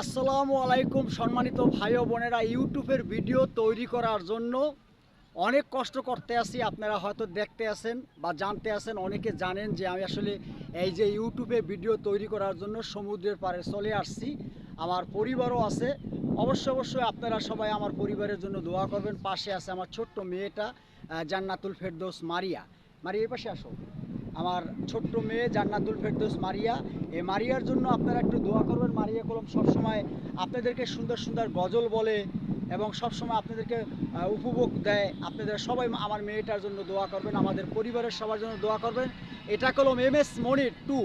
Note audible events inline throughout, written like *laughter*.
আসসালামু আলাইকুম সম্মানিত ভাই বোনেরা ইউটিউবের ভিডিও তৈরি করার জন্য। অনেক কষ্ট করতে আসি আপনারা হয়তো দেখতে আসেন বা জানতে আসেন অনেকে জানেন যে আমি আসলে এই যে ইউটিউবে ভিডিও তৈরি করার জন্য সমুদ্রের পাড়ে চলে আসছি, আমার পরিবারও আছে। অবশ্য অবশ্যই আপনারা সবাই আমার পরিবারের জন্য দোয়া করবেন, পাশে আছে আমার ছোট্ট মেয়েটা জান্নাতুল ফেরদৌস মারিয়া। মারিয়া, এই পাশে আসো। আমার ছোট্ট মেয়ে জান্নাতুল ফেরদৌস মারিয়া। এই মারিয়ার জন্য আপনারা একটু দোয়া করবেন। মারিয়া কলম সবসময় আপনাদেরকে সুন্দর সুন্দর গজল বলে এবং সবসময় আপনাদেরকে উপভোগ দেয়। আপনাদের সবাই আমার মেয়েটার জন্য দোয়া করবেন, আমাদের পরিবারের সবার জন্য দোয়া করবেন। এটা কলম এম এস মনির টু।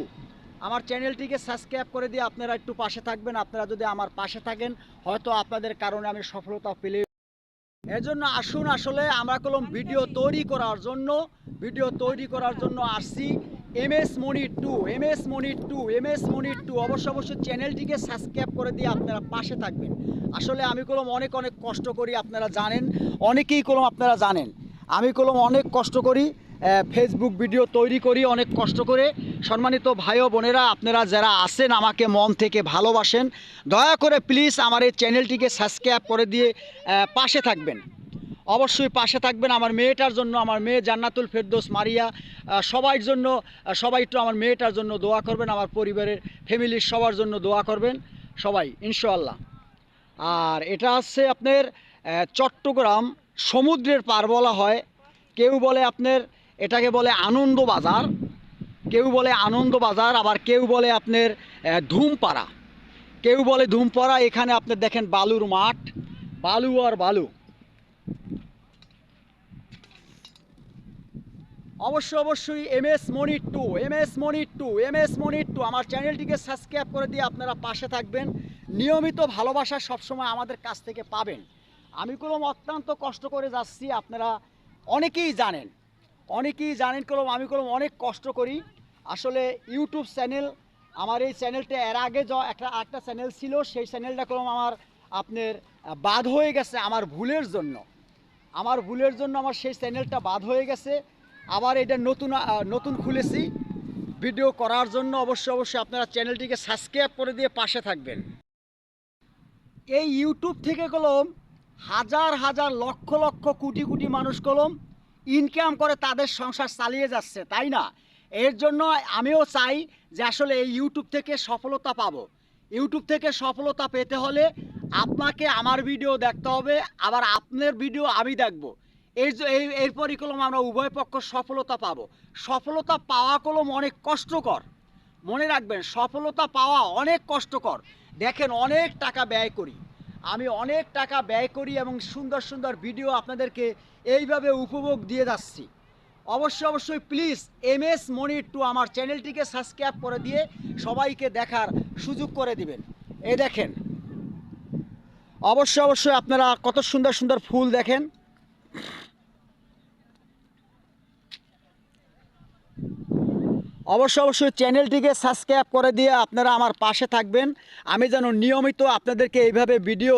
আমার চ্যানেলটিকে সাবস্ক্রাইব করে দিয়ে আপনারা একটু পাশে থাকবেন। আপনারা যদি আমার পাশে থাকেন, হয়তো আপনাদের কারণে আমি সফলতা পেলে এজন্য আসুন আসলে আমরা কলম ভিডিও তৈরি করার জন্য, ভিডিও তৈরি করার জন্য আসছি M S Moni two M S Moni two M S Moni two. অবশ্য অবশ্যই চ্যানেলটিকে সাবস্ক্রাইব করে দিয়ে আপনারা পাশে থাকবেন। আসলে আমি কলম অনেক অনেক কষ্ট করি, আপনারা জানেন। অনেকেই কলম আপনারা জানেন। আমি কলম অনেক কষ্ট করি ফেসবুক ভিডিও তৈরি করি, অনেক কষ্ট করে। সম্মানিত ভাই বোনেরা, আপনারা যারা আছেন, আমাকে মন থেকে ভালোবাসেন, দয়া করে প্লিজ আমার এই চ্যানেলটিকে সাবস্ক্রাইব করে দিয়ে পাশে থাকবেন। অবশ্যই পাশে থাকবেন। আমার মেয়েটার জন্য, আমার মেয়ে জান্নাতুল ফেরদৌস মারিয়া সবার জন্য সবাই একটু আমার মেয়েটার জন্য দোয়া করবেন, আমার পরিবারের ফ্যামিলির সবার জন্য দোয়া করবেন, সবাই, ইনশাআল্লাহ। আর এটা হচ্ছে আপনার চট্টগ্রাম সমুদ্রের পার বলা হয়। কেউ বলে আপনার এটাকে বলে আনন্দ বাজার। কেউ বলে আনন্দ বাজার, আবার কেউ বলে আপনার ধুমপাড়া। কেউ বলে ধুমপাড়া, এখানে আপনি দেখেন বালুর মাঠ, বালু আর বালু। অবশ্য অবশ্যই এম এস মনির টু এম এস মনির টু এম এস মনির টু, আমার চ্যানেলটিকে সাবস্ক্রাইব করে দিয়ে আপনারা পাশে থাকবেন। নিয়মিত ভালোবাসা সবসময় আমাদের কাছ থেকে পাবেন। আমি কলম অত্যন্ত কষ্ট করে যাচ্ছি, আপনারা অনেকেই জানেন। অনেকেই জানেন কলম, আমি কলম অনেক কষ্ট করি। আসলে ইউটিউব চ্যানেল, আমার এই চ্যানেলটা এর আগে য, একটা একটা চ্যানেল ছিল, সেই চ্যানেলটা কলম আমার আপনার বাদ হয়ে গেছে আমার ভুলের জন্য। আমার ভুলের জন্য আমার সেই চ্যানেলটা বাদ হয়ে গেছে। আবার এটা নতুন নতুন খুলেছি। ভিডিও করার জন্য অবশ্যই অবশ্যই আপনারা চ্যানেলটিকে সাবস্ক্রাইব করে দিয়ে পাশে থাকবেন। এই ইউটিউব থেকে কলম হাজার হাজার লক্ষ লক্ষ, কোটি কোটি মানুষ কলম ইনকাম করে তাদের সংসার চালিয়ে যাচ্ছে, তাই না? এর জন্য আমিও চাই যে আসলে এই ইউটিউব থেকে সফলতা পাবো। ইউটিউব থেকে সফলতা পেতে হলে আপনাকে আমার ভিডিও দেখতে হবে, আবার আপনার ভিডিও আমি দেখব। এই যে এই এরপরই কলম আমরা উভয় পক্ষ সফলতা পাবো। সফলতা পাওয়া কলম অনেক কষ্টকর। মনে রাখবেন, সফলতা পাওয়া অনেক কষ্টকর। দেখেন অনেক টাকা ব্যয় করি। আমি অনেক টাকা ব্যয় করি এবং সুন্দর সুন্দর ভিডিও আপনাদেরকে এইভাবে উপভোগ দিয়ে যাচ্ছি। অবশ্যই অবশ্যই প্লিজ এম এস মনির টু আমার চ্যানেলটিকে সাবস্ক্রাইব করে দিয়ে সবাইকে দেখার সুযোগ করে দিবেন। এ দেখেন। অবশ্যই অবশ্যই আপনারা কত সুন্দর সুন্দর ফুল দেখেন। অবশ্যই অবশ্যই চ্যানেলটিকে সাবস্ক্রাইব করে দিয়ে আপনারা আমার পাশে থাকবেন। আমি যেন নিয়মিত আপনাদেরকে এইভাবে ভিডিও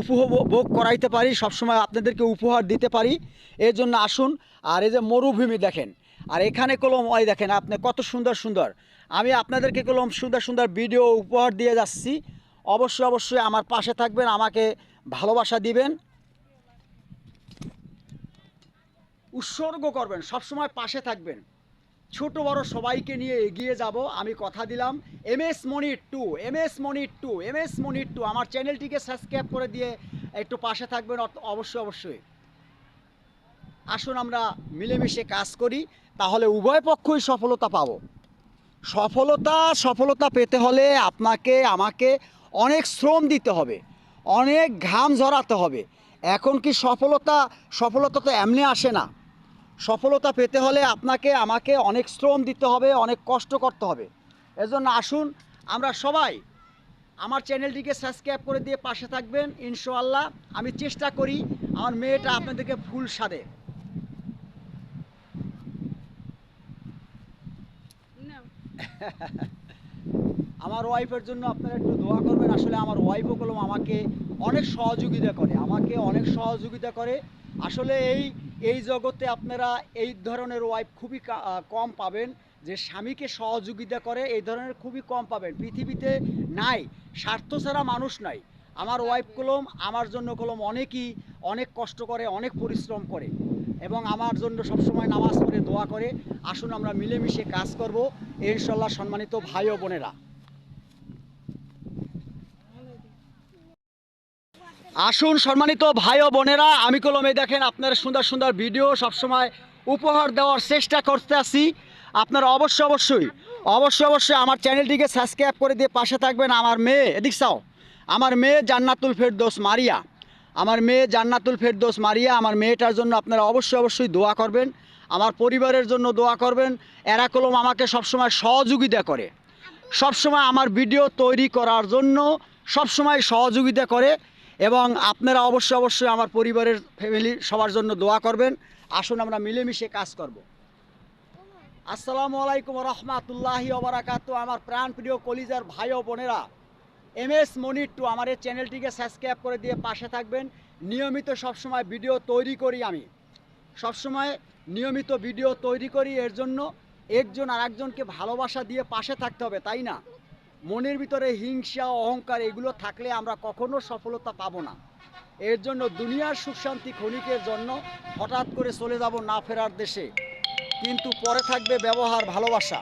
উপভোগ করাইতে পারি, সবসময় আপনাদেরকে উপহার দিতে পারি। এর জন্য আসুন, আর এই যে মরুভূমি দেখেন, আর এখানে কলম, ওই দেখেন আপনি কত সুন্দর সুন্দর। আমি আপনাদেরকে কলম সুন্দর সুন্দর ভিডিও উপহার দিয়ে যাচ্ছি। অবশ্যই অবশ্যই আমার পাশে থাকবেন, আমাকে ভালোবাসা দিবেন। উৎসর্গ করবেন, সবসময় পাশে থাকবেন। ছোট বড় সবাইকে নিয়ে এগিয়ে যাব। আমি কথা দিলাম এম এস মনির টু এম এস মনির টু এম এস মনির টু। আমার চ্যানেলটিকে সাবস্ক্রাইব করে দিয়ে একটু পাশে থাকবেন অবশ্যই অবশ্যই। আসুন আমরা মিলেমিশে কাজ করি, তাহলে উভয় পক্ষই সফলতা পাব। সফলতা সফলতা পেতে হলে আপনাকে, আমাকে অনেক শ্রম দিতে হবে, অনেক ঘাম ঝরাতে হবে। এখন কি সফলতা সফলতা তো এমনি আসে না। সফলতা পেতে হলে আপনাকে আমাকে অনেক শ্রম দিতে হবে অনেক কষ্ট করতে হবে। এজন্য আসুন আমরা সবাই আমার চ্যানেলটিকে সাবস্ক্রাইব করে দিয়ে পাশে থাকবেন ইনশাআল্লাহ। আমি চেষ্টা করি আমার মেয়েটা আপনাদেরকে ফুল সাদে। *laughs* আমার ওয়াইফের জন্য আপনারা একটু দোয়া করবেন। আসলে আমার ওয়াইফও কলম আমাকে অনেক সহযোগিতা করে আমাকে অনেক সহযোগিতা করে। আসলে এই এই জগতে আপনারা এই ধরনের ওয়াইফ খুবই কম পাবেন যে স্বামীকে সহযোগিতা করে এই ধরনের খুবই কম পাবেন। পৃথিবীতে নাই স্বার্থ ছাড়া মানুষ নাই। আমার ওয়াইফ কলম আমার জন্য কলম অনেকই অনেক কষ্ট করে অনেক পরিশ্রম করে এবং আমার জন্য সবসময় নামাজ পড়ে দোয়া করে। আসুন আমরা মিলেমিশে কাজ করব। ইনশাল্লাহ সম্মানিত ভাই ও বোনেরা। আসুন সম্মানিত ভাই ও বোনেরা, আমি কলমে দেখেন আপনারা সুন্দর সুন্দর ভিডিও সবসময় উপহার দেওয়ার চেষ্টা করতে আসি আপনারা অবশ্যই অবশ্যই অবশ্যই অবশ্যই আমার চ্যানেলটিকে সাবস্ক্রাইব করে দিয়ে পাশে থাকবেন আমার মেয়ে, এদিক চাও। আমার মেয়ে জান্নাতুল ফেরদোস মারিয়া। আমার মেয়ে জান্নাতুল ফেরদোস মারিয়া, আমার মেয়েটার জন্য আপনারা অবশ্যই অবশ্যই দোয়া করবেন। আমার পরিবারের জন্য দোয়া করবেন। এরা কলম আমাকে সবসময় সহযোগিতা করে। সবসময় আমার ভিডিও তৈরি করার জন্য সবসময় সহযোগিতা করে। এবং আপনারা অবশ্যই অবশ্যই আমার পরিবারের ফ্যামিলি সবার জন্য দোয়া করবেন। আসুন আমরা মিলেমিশে কাজ করব। আসসালামু আলাইকুম রহমাতুল্লাহি ওবরাকাতু আমার প্রাণ প্রিয় কলিজার ভাই ও বোনেরা এম এস মনির টু আমার এই চ্যানেলটিকে সাবস্ক্রাইব করে দিয়ে পাশে থাকবেন। নিয়মিত সবসময় ভিডিও তৈরি করি আমি। সবসময় নিয়মিত ভিডিও তৈরি করি, এর জন্য একজন আর একজনকে ভালোবাসা দিয়ে পাশে থাকতে হবে, তাই না? মনের ভিতরে হিংসা, অহংকার এগুলো থাকলে আমরা কখনো সফলতা পাবো না। এর জন্য দুনিয়ার সুখ শান্তি ক্ষণিকের জন্য হঠাৎ করে চলে যাব না ফেরার দেশে। কিন্তু পরে থাকবে ব্যবহার, ভালোবাসা।